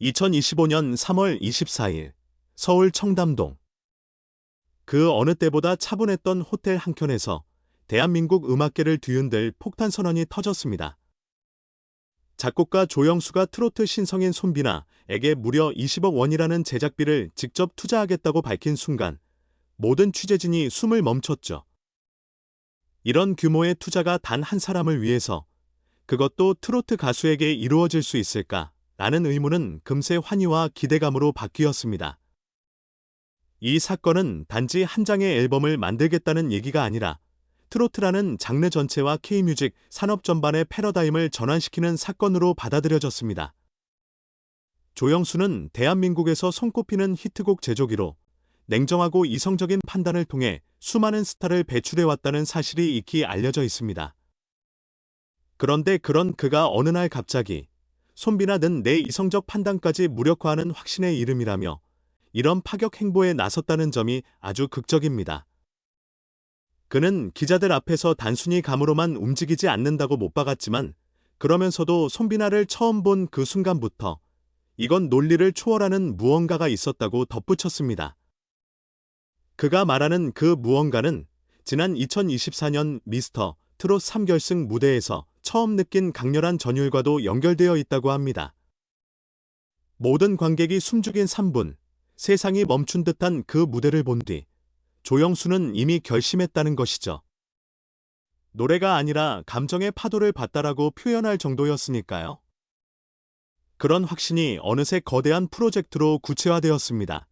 2025년 3월 24일 서울 청담동 그 어느 때보다 차분했던 호텔 한켠에서 대한민국 음악계를 뒤흔들 폭탄 선언이 터졌습니다. 작곡가 조영수가 트로트 신성인 손비나에게 무려 20억 원이라는 제작비를 직접 투자하겠다고 밝힌 순간 모든 취재진이 숨을 멈췄죠. 이런 규모의 투자가 단 한 사람을 위해서 그것도 트로트 가수에게 이루어질 수 있을까? 라는 의문은 금세 환희와 기대감으로 바뀌었습니다. 이 사건은 단지 한 장의 앨범을 만들겠다는 얘기가 아니라 트로트라는 장르 전체와 K뮤직 산업 전반의 패러다임을 전환시키는 사건으로 받아들여졌습니다. 조영수는 대한민국에서 손꼽히는 히트곡 제조기로 냉정하고 이성적인 판단을 통해 수많은 스타를 배출해왔다는 사실이 익히 알려져 있습니다. 그런데 그런 그가 어느 날 갑자기 손비나 는 내 이성적 판단까지 무력화하는 확신의 이름이라며 이런 파격 행보에 나섰다는 점이 아주 극적입니다. 그는 기자들 앞에서 단순히 감으로만 움직이지 않는다고 못 박았지만 그러면서도 손비나를 처음 본 그 순간부터 이건 논리를 초월하는 무언가가 있었다고 덧붙였습니다. 그가 말하는 그 무언가는 지난 2024년 미스터 트롯 3결승 무대에서 처음 느낀 강렬한 전율과도 연결되어 있다고 합니다. 모든 관객이 숨죽인 3분, 세상이 멈춘 듯한 그 무대를 본 뒤 조영수는 이미 결심했다는 것이죠. 노래가 아니라 감정의 파도를 봤다라고 표현할 정도였으니까요. 그런 확신이 어느새 거대한 프로젝트로 구체화되었습니다.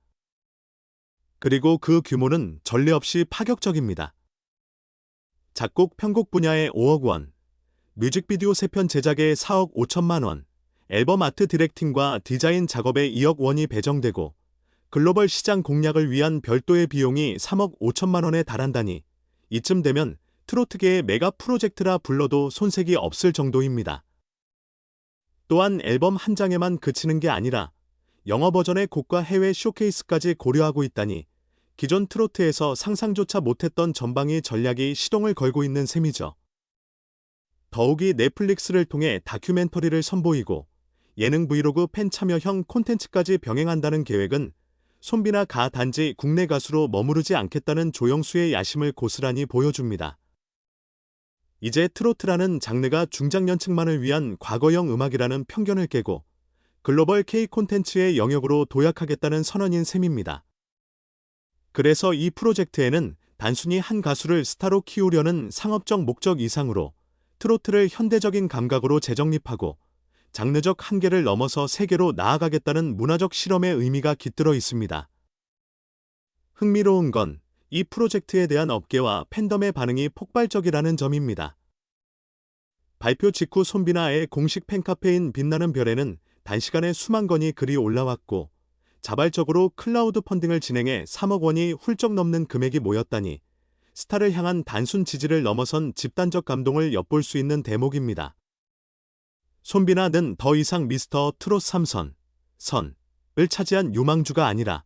그리고 그 규모는 전례 없이 파격적입니다. 작곡 편곡 분야에 5억 원, 뮤직비디오 3편 제작에 4억 5천만 원, 앨범 아트 디렉팅과 디자인 작업에 2억 원이 배정되고 글로벌 시장 공략을 위한 별도의 비용이 3억 5천만 원에 달한다니 이쯤 되면 트로트계의 메가 프로젝트라 불러도 손색이 없을 정도입니다. 또한 앨범 한 장에만 그치는 게 아니라 영어 버전의 곡과 해외 쇼케이스까지 고려하고 있다니 기존 트로트에서 상상조차 못했던 전방위 전략이 시동을 걸고 있는 셈이죠. 더욱이 넷플릭스를 통해 다큐멘터리를 선보이고 예능 브이로그 팬 참여형 콘텐츠까지 병행한다는 계획은 손비나 가 단지 국내 가수로 머무르지 않겠다는 조영수의 야심을 고스란히 보여줍니다. 이제 트로트라는 장르가 중장년층만을 위한 과거형 음악이라는 편견을 깨고 글로벌 K 콘텐츠의 영역으로 도약하겠다는 선언인 셈입니다. 그래서 이 프로젝트에는 단순히 한 가수를 스타로 키우려는 상업적 목적 이상으로 트로트를 현대적인 감각으로 재정립하고 장르적 한계를 넘어서 세계로 나아가겠다는 문화적 실험의 의미가 깃들어 있습니다. 흥미로운 건 이 프로젝트에 대한 업계와 팬덤의 반응이 폭발적이라는 점입니다. 발표 직후 손비나의 공식 팬카페인 빛나는 별에는 단시간에 수만 건이 글이 올라왔고 자발적으로 클라우드 펀딩을 진행해 3억 원이 훌쩍 넘는 금액이 모였다니 스타를 향한 단순 지지를 넘어선 집단적 감동을 엿볼 수 있는 대목입니다. 손비나는 더 이상 미스터 트롯 3선, 선을 차지한 유망주가 아니라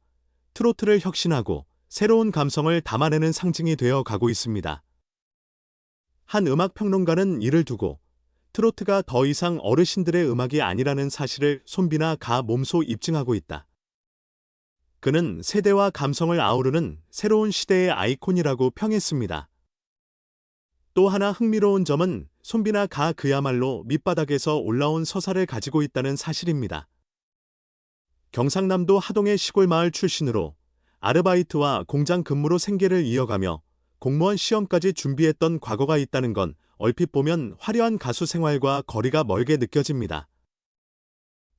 트로트를 혁신하고 새로운 감성을 담아내는 상징이 되어 가고 있습니다. 한 음악 평론가는 이를 두고 트로트가 더 이상 어르신들의 음악이 아니라는 사실을 손비나 가 몸소 입증하고 있다. 그는 세대와 감성을 아우르는 새로운 시대의 아이콘이라고 평했습니다. 또 하나 흥미로운 점은 손비나 가 그야말로 밑바닥에서 올라온 서사를 가지고 있다는 사실입니다. 경상남도 하동의 시골 마을 출신으로 아르바이트와 공장 근무로 생계를 이어가며 공무원 시험까지 준비했던 과거가 있다는 건 얼핏 보면 화려한 가수 생활과 거리가 멀게 느껴집니다.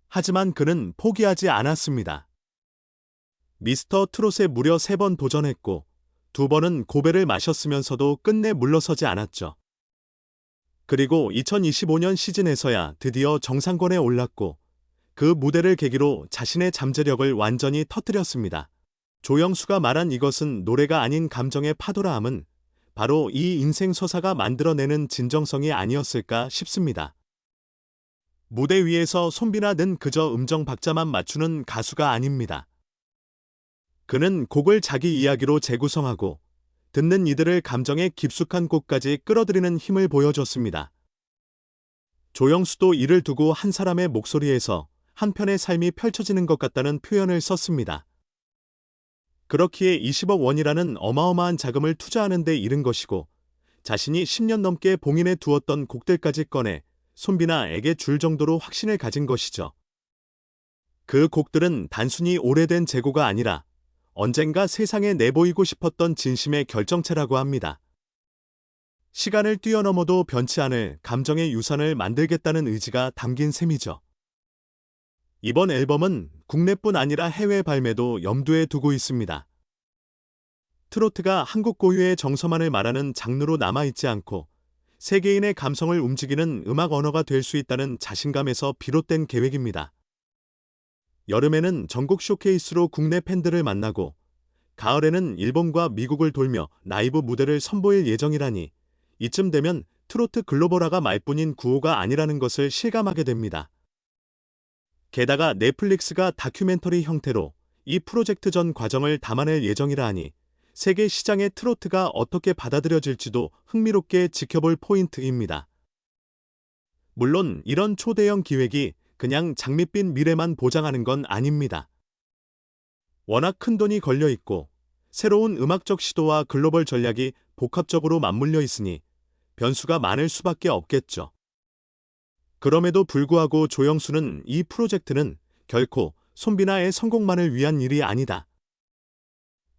하지만 그는 포기하지 않았습니다. 미스터 트롯에 무려 3번 도전했고 두 번은 고배를 마셨으면서도 끝내 물러서지 않았죠. 그리고 2025년 시즌에서야 드디어 정상권에 올랐고 그 무대를 계기로 자신의 잠재력을 완전히 터뜨렸습니다. 조영수가 말한 이것은 노래가 아닌 감정의 파도라 함은 바로 이 인생 서사가 만들어내는 진정성이 아니었을까 싶습니다. 무대 위에서 손비나 는 그저 음정 박자만 맞추는 가수가 아닙니다. 그는 곡을 자기 이야기로 재구성하고 듣는 이들을 감정의 깊숙한 곳까지 끌어들이는 힘을 보여줬습니다. 조영수도 이를 두고 한 사람의 목소리에서 한 편의 삶이 펼쳐지는 것 같다는 표현을 썼습니다. 그렇기에 20억 원이라는 어마어마한 자금을 투자하는 데 잃은 것이고 자신이 10년 넘게 봉인해 두었던 곡들까지 꺼내 손비나에게 줄 정도로 확신을 가진 것이죠. 그 곡들은 단순히 오래된 재고가 아니라 언젠가 세상에 내보이고 싶었던 진심의 결정체라고 합니다. 시간을 뛰어넘어도 변치 않을 감정의 유산을 만들겠다는 의지가 담긴 셈이죠. 이번 앨범은 국내뿐 아니라 해외 발매도 염두에 두고 있습니다. 트로트가 한국 고유의 정서만을 말하는 장르로 남아있지 않고 세계인의 감성을 움직이는 음악 언어가 될 수 있다는 자신감에서 비롯된 계획입니다. 여름에는 전국 쇼케이스로 국내 팬들을 만나고 가을에는 일본과 미국을 돌며 라이브 무대를 선보일 예정이라니 이쯤 되면 트로트 글로벌화가 말뿐인 구호가 아니라는 것을 실감하게 됩니다. 게다가 넷플릭스가 다큐멘터리 형태로 이 프로젝트 전 과정을 담아낼 예정이라 하니 세계 시장의 트로트가 어떻게 받아들여질지도 흥미롭게 지켜볼 포인트입니다. 물론 이런 초대형 기획이 그냥 장밋빛 미래만 보장하는 건 아닙니다. 워낙 큰 돈이 걸려 있고 새로운 음악적 시도와 글로벌 전략이 복합적으로 맞물려 있으니 변수가 많을 수밖에 없겠죠. 그럼에도 불구하고 조영수는 이 프로젝트는 결코 손비나의 성공만을 위한 일이 아니다.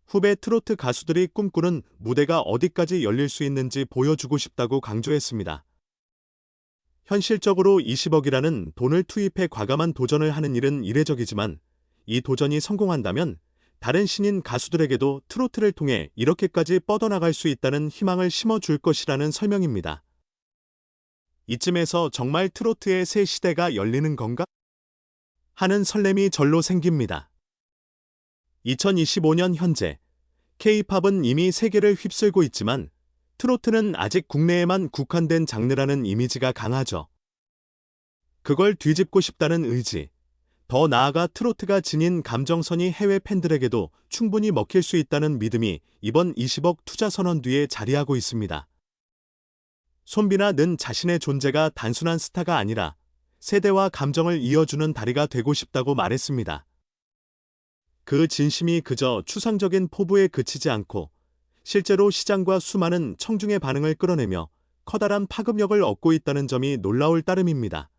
후배 트로트 가수들이 꿈꾸는 무대가 어디까지 열릴 수 있는지 보여주고 싶다고 강조했습니다. 현실적으로 20억이라는 돈을 투입해 과감한 도전을 하는 일은 이례적이지만 이 도전이 성공한다면 다른 신인 가수들에게도 트로트를 통해 이렇게까지 뻗어나갈 수 있다는 희망을 심어줄 것이라는 설명입니다. 이쯤에서 정말 트로트의 새 시대가 열리는 건가? 하는 설렘이 절로 생깁니다. 2025년 현재 K-팝은 이미 세계를 휩쓸고 있지만 트로트는 아직 국내에만 국한된 장르라는 이미지가 강하죠. 그걸 뒤집고 싶다는 의지, 더 나아가 트로트가 지닌 감정선이 해외 팬들에게도 충분히 먹힐 수 있다는 믿음이 이번 20억 투자 선언 뒤에 자리하고 있습니다. 손비나는 자신의 존재가 단순한 스타가 아니라 세대와 감정을 이어주는 다리가 되고 싶다고 말했습니다. 그 진심이 그저 추상적인 포부에 그치지 않고 실제로 시장과 수많은 청중의 반응을 끌어내며 커다란 파급력을 얻고 있다는 점이 놀라울 따름입니다.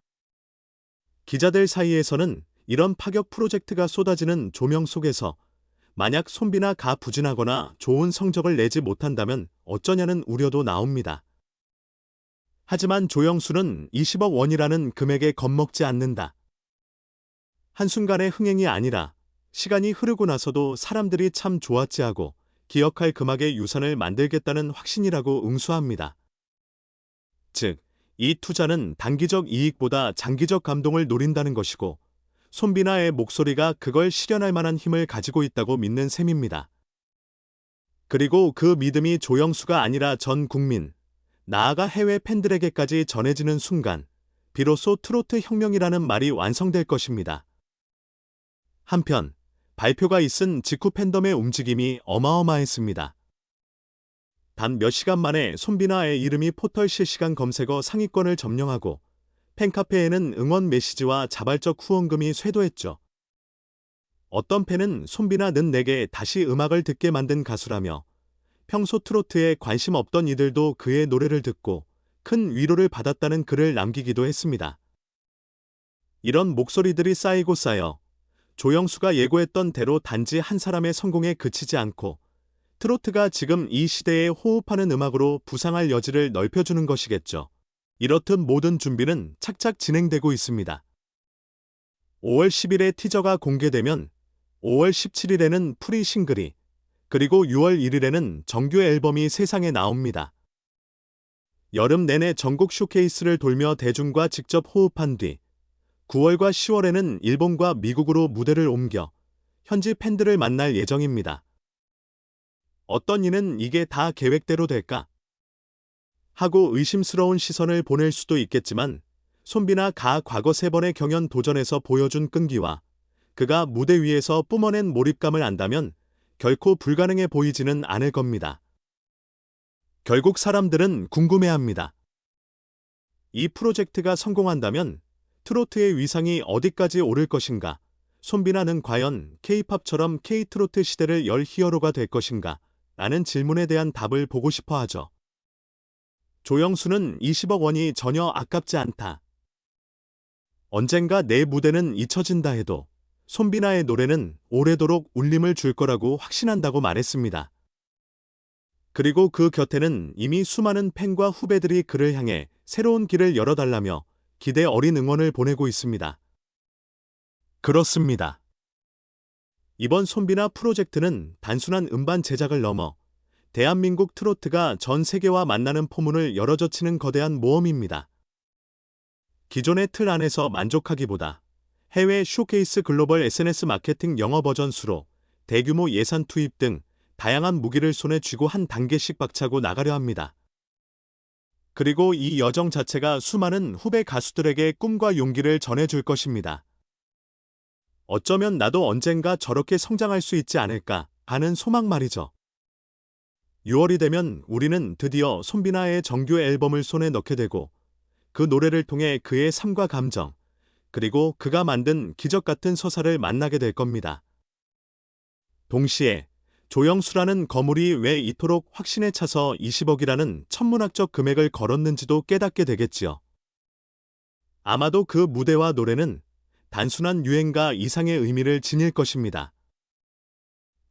기자들 사이에서는 이런 파격 프로젝트가 쏟아지는 조명 속에서 만약 손비나 가 부진하거나 좋은 성적을 내지 못한다면 어쩌냐는 우려도 나옵니다. 하지만 조영수는 20억 원이라는 금액에 겁먹지 않는다. 한순간의 흥행이 아니라 시간이 흐르고 나서도 사람들이 참 좋았지 하고 기억할 금악의 유산을 만들겠다는 확신이라고 응수합니다. 즉, 이 투자는 단기적 이익보다 장기적 감동을 노린다는 것이고 손비나의 목소리가 그걸 실현할 만한 힘을 가지고 있다고 믿는 셈입니다. 그리고 그 믿음이 조영수가 아니라 전 국민, 나아가 해외 팬들에게까지 전해지는 순간 비로소 트로트 혁명이라는 말이 완성될 것입니다. 한편 발표가 있은 직후 팬덤의 움직임이 어마어마했습니다. 단 몇 시간 만에 손비나의 이름이 포털 실시간 검색어 상위권을 점령하고 팬카페에는 응원 메시지와 자발적 후원금이 쇄도했죠. 어떤 팬은 손비나 는 내게 다시 음악을 듣게 만든 가수라며 평소 트로트에 관심 없던 이들도 그의 노래를 듣고 큰 위로를 받았다는 글을 남기기도 했습니다. 이런 목소리들이 쌓이고 쌓여 조영수가 예고했던 대로 단지 한 사람의 성공에 그치지 않고 트로트가 지금 이 시대에 호흡하는 음악으로 부상할 여지를 넓혀주는 것이겠죠. 이렇듯 모든 준비는 착착 진행되고 있습니다. 5월 10일에 티저가 공개되면 5월 17일에는 프리 싱글이 그리고 6월 1일에는 정규 앨범이 세상에 나옵니다. 여름 내내 전국 쇼케이스를 돌며 대중과 직접 호흡한 뒤 9월과 10월에는 일본과 미국으로 무대를 옮겨 현지 팬들을 만날 예정입니다. 어떤 이는 이게 다 계획대로 될까? 하고 의심스러운 시선을 보낼 수도 있겠지만 손비나 가 과거 세 번의 경연 도전에서 보여준 끈기와 그가 무대 위에서 뿜어낸 몰입감을 안다면 결코 불가능해 보이지는 않을 겁니다. 결국 사람들은 궁금해합니다. 이 프로젝트가 성공한다면 트로트의 위상이 어디까지 오를 것인가? 손비나는 과연 K-팝처럼 K-트로트 시대를 열 히어로가 될 것인가? 라는 질문에 대한 답을 보고 싶어 하죠. 조영수는 20억 원이 전혀 아깝지 않다. 언젠가 내 무대는 잊혀진다 해도 손비나의 노래는 오래도록 울림을 줄 거라고 확신한다고 말했습니다. 그리고 그 곁에는 이미 수많은 팬과 후배들이 그를 향해 새로운 길을 열어달라며 기대 어린 응원을 보내고 있습니다. 그렇습니다. 이번 손비나 프로젝트는 단순한 음반 제작을 넘어 대한민국 트로트가 전 세계와 만나는 포문을 열어젖히는 거대한 모험입니다. 기존의 틀 안에서 만족하기보다 해외 쇼케이스 글로벌 SNS 마케팅 영어 버전 수로 대규모 예산 투입 등 다양한 무기를 손에 쥐고 한 단계씩 박차고 나가려 합니다. 그리고 이 여정 자체가 수많은 후배 가수들에게 꿈과 용기를 전해줄 것입니다. 어쩌면 나도 언젠가 저렇게 성장할 수 있지 않을까 하는 소망 말이죠. 6월이 되면 우리는 드디어 손비나의 정규 앨범을 손에 넣게 되고 그 노래를 통해 그의 삶과 감정, 그리고 그가 만든 기적 같은 서사를 만나게 될 겁니다. 동시에 조영수라는 거물이 왜 이토록 확신에 차서 20억이라는 천문학적 금액을 걸었는지도 깨닫게 되겠지요. 아마도 그 무대와 노래는 단순한 유행가 이상의 의미를 지닐 것입니다.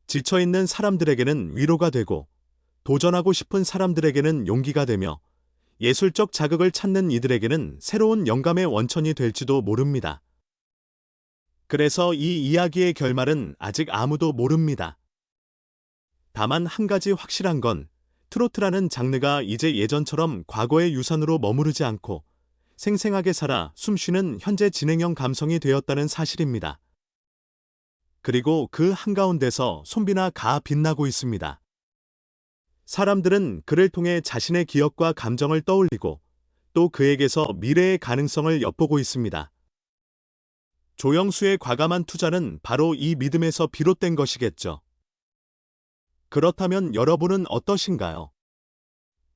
지쳐있는 사람들에게는 위로가 되고 도전하고 싶은 사람들에게는 용기가 되며 예술적 자극을 찾는 이들에게는 새로운 영감의 원천이 될지도 모릅니다. 그래서 이 이야기의 결말은 아직 아무도 모릅니다. 다만 한 가지 확실한 건 트로트라는 장르가 이제 예전처럼 과거의 유산으로 머무르지 않고 생생하게 살아 숨쉬는 현재 진행형 감성이 되었다는 사실입니다. 그리고 그 한가운데서 손비나 가 빛나고 있습니다. 사람들은 그를 통해 자신의 기억과 감정을 떠올리고 또 그에게서 미래의 가능성을 엿보고 있습니다. 조영수의 과감한 투자는 바로 이 믿음에서 비롯된 것이겠죠. 그렇다면 여러분은 어떠신가요?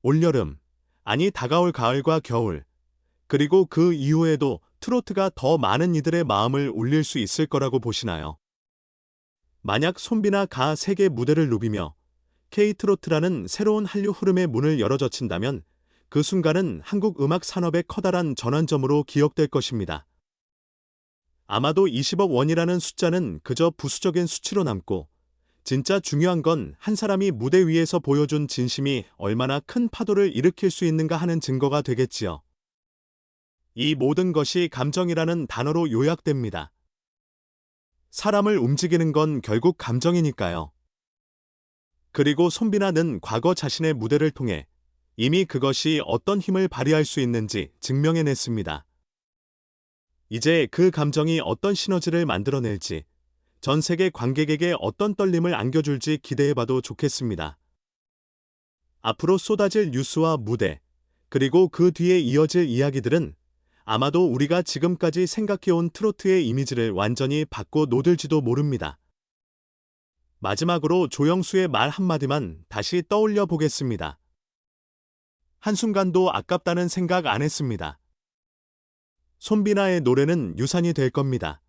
올여름, 아니 다가올 가을과 겨울, 그리고 그 이후에도 트로트가 더 많은 이들의 마음을 울릴 수 있을 거라고 보시나요? 만약 손비나 가 세계 무대를 누비며 K-트로트라는 새로운 한류 흐름의 문을 열어젖힌다면 그 순간은 한국 음악 산업의 커다란 전환점으로 기억될 것입니다. 아마도 20억 원이라는 숫자는 그저 부수적인 수치로 남고 진짜 중요한 건 한 사람이 무대 위에서 보여준 진심이 얼마나 큰 파도를 일으킬 수 있는가 하는 증거가 되겠지요. 이 모든 것이 감정이라는 단어로 요약됩니다. 사람을 움직이는 건 결국 감정이니까요. 그리고 손비나는 과거 자신의 무대를 통해 이미 그것이 어떤 힘을 발휘할 수 있는지 증명해냈습니다. 이제 그 감정이 어떤 시너지를 만들어낼지 전 세계 관객에게 어떤 떨림을 안겨줄지 기대해봐도 좋겠습니다. 앞으로 쏟아질 뉴스와 무대, 그리고 그 뒤에 이어질 이야기들은 아마도 우리가 지금까지 생각해온 트로트의 이미지를 완전히 바꿔 놓을지도 모릅니다. 마지막으로 조영수의 말 한마디만 다시 떠올려 보겠습니다. 한순간도 아깝다는 생각 안 했습니다. 손비나의 노래는 유산이 될 겁니다.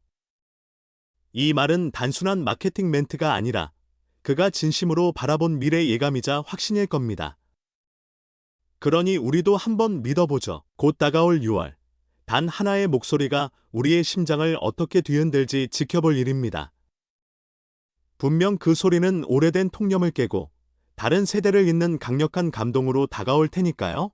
이 말은 단순한 마케팅 멘트가 아니라 그가 진심으로 바라본 미래 예감이자 확신일 겁니다. 그러니 우리도 한번 믿어보죠. 곧 다가올 6월. 단 하나의 목소리가 우리의 심장을 어떻게 뒤흔들지 지켜볼 일입니다. 분명 그 소리는 오래된 통념을 깨고 다른 세대를 잇는 강력한 감동으로 다가올 테니까요.